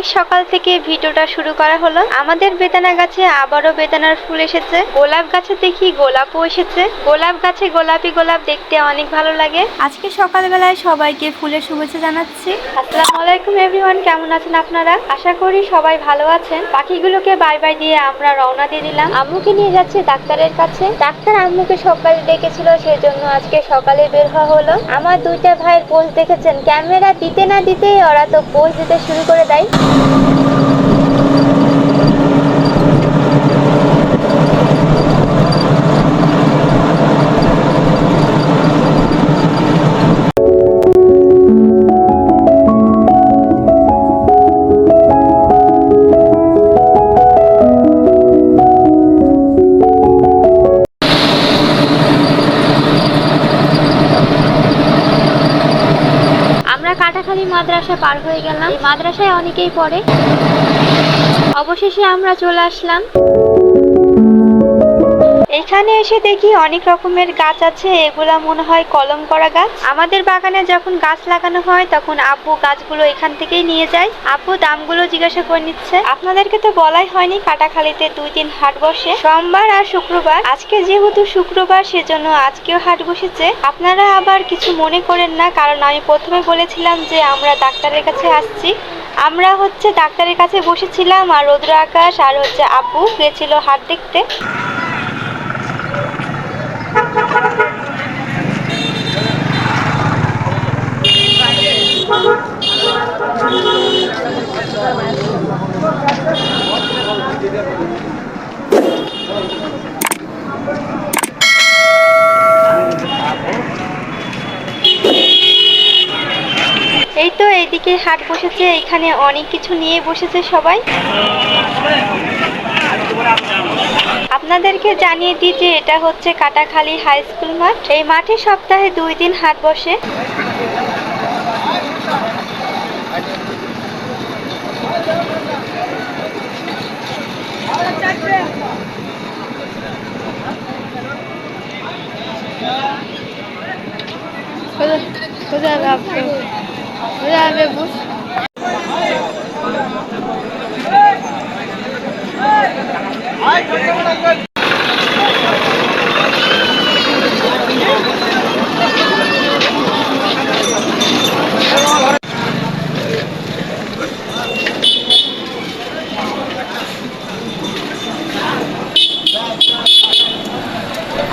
অনেক সকাল থেকে ভিডিওটা শুরু করা হলো। আমাদের বেদানা গাছে আবারও বেদানার ফুল এসেছে। গোলাপ গাছে দেখি গোলাপও এসেছে। গোলাপ গাছে গোলাপি গোলাপ দেখতে অনেক ভালো লাগে। আজকে সকালবেলায় সবাইকে ফুলের শুভেচ্ছা জানাচ্ছি। আসসালামু আলাইকুম এভরিওয়ান কেমন আছেন আপনারা? আশা করি সবাই ভালো আছেন। পাখিগুলোকে বাই বাই দিয়ে আমরা রওনা দিয়ে দিলাম। আম্মুকে নিয়ে যাচ্ছে ডাক্তারের কাছে। ডাক্তার আম্মুকে সকালে ডেকেছিল সেজন্য আজকে সকালে বের হওয়া হলো। আমার দুইটা ভাইয়ের পোজ দেখেছেন। ক্যামেরা দিতে না দিতেই ওরা তো পোজ দিতে শুরু করে দেয়। あ! কাটাখালী মাদ্রাসা পার হয়ে গেলাম। মাদ্রাসায় অনেকেই পড়ে। অবশেষে আমরা চলে আসলাম। এখানে এসে দেখি অনেক রকমের গাছ আছে, এগুলা মনে হয় কলম করা গাছ। আমাদের বাগানে যখন গাছ লাগানো হয়, তখন আব্বু গাছগুলো এখান থেকেই নিয়ে যায়। আপু দামগুলো জিজ্ঞাসা করে নিচ্ছে। আপনাদেরকে তো বলাই হয়নি কাটাখালীতে দুই দিন হাট বসে। সোমবার আর শুক্রবার। আজকে যেহেতু শুক্রবার, সেজন্য আজকেও হাট বসেছে। আপনারা আবার কিছু মনে করেন না, কারণ আমি প্রথমে বলেছিলাম যে আমরা ডাক্তারের কাছে আসছি। আমরা হচ্ছে ডাক্তারের কাছে বসেছিলাম, আর রৌদ্র আকাশ, আর হচ্ছে আব্বু গেছিল হাট দেখতে। এইদিকে হাট বসেছে, এখানে অনেক কিছু নিয়ে বসেছে সবাই। আপনাদেরকে জানিয়ে দিই যে এটা হচ্ছে কাটাখালী হাই স্কুল মাঠ। এই মাঠে সপ্তাহে দুই দিন হাট বসে।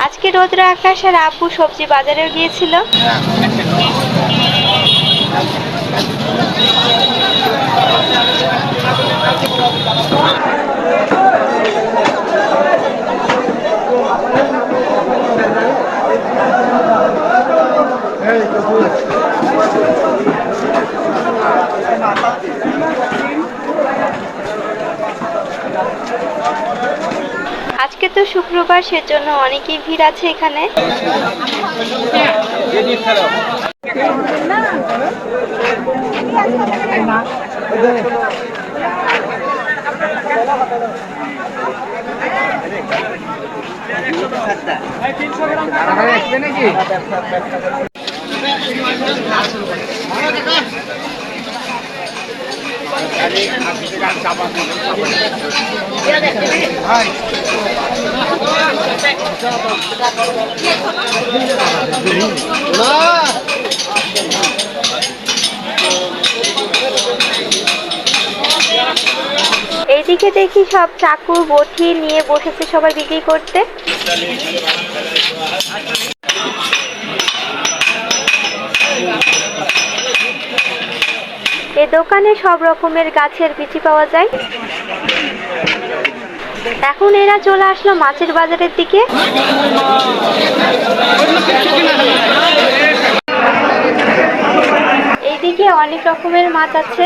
আজকে রোদ্র আকাশ আর আব্বু সবজি বাজারেও গিয়েছিল? আজকে তো শুক্রবার সেজন্য অনেকই ভিড় আছে এখানে। এইদিকে দেখি সব চাকু বটি নিয়ে বসেছে সবাই বিক্রি করতে। এই দোকানে সব রকমের গাছের বিচি পাওয়া যায়। এখন এরা চলে আসলো মাছের বাজারের দিকে। এইদিকে অনেক রকমের মাছ আছে।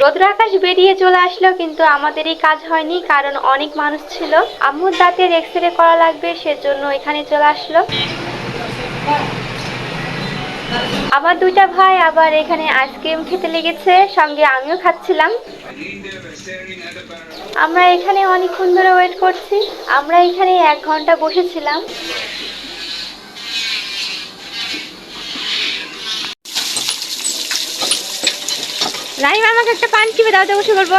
রোদ্র আকাশ বেরিয়ে চলে আসলো কিন্তু আমাদেরই কাজ হয়নি, কারণ অনেক মানুষ ছিল। আম্মুর দাঁতের এক্স রে করা লাগবে, সেজন্য এখানে চলে আসলো। আমার দুইটা ভাই আবার এখানে আইসক্রিম খেতে লেগেছে, সঙ্গে আমিও খাচ্ছিলাম। আমরা এখানে অনেকক্ষণ ধরে ওয়েট করছি। আমরা এখানে এক ঘণ্টা বসেছিলাম। রাহিম, আমাকে একটা পান টিপে দাও তো বসে করব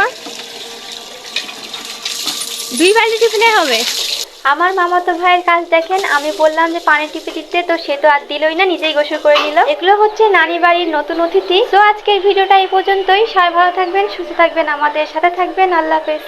দুই বালতি টিফিনে হবে। আমার মামাতো ভাইয়ের কাজ দেখেন, আমি বললাম যে পানি টিপে দিতে, তো সে তো আর দিলই না, নিজেই গোসল করে নিল। এগুলো হচ্ছে নানি বাড়ির নতুন অতিথি। তো আজকের ভিডিওটা এই পর্যন্তই। সবাই ভালো থাকবেন, সুস্থ থাকবেন, আমাদের সাথে থাকবেন। আল্লাহ হাফেজ।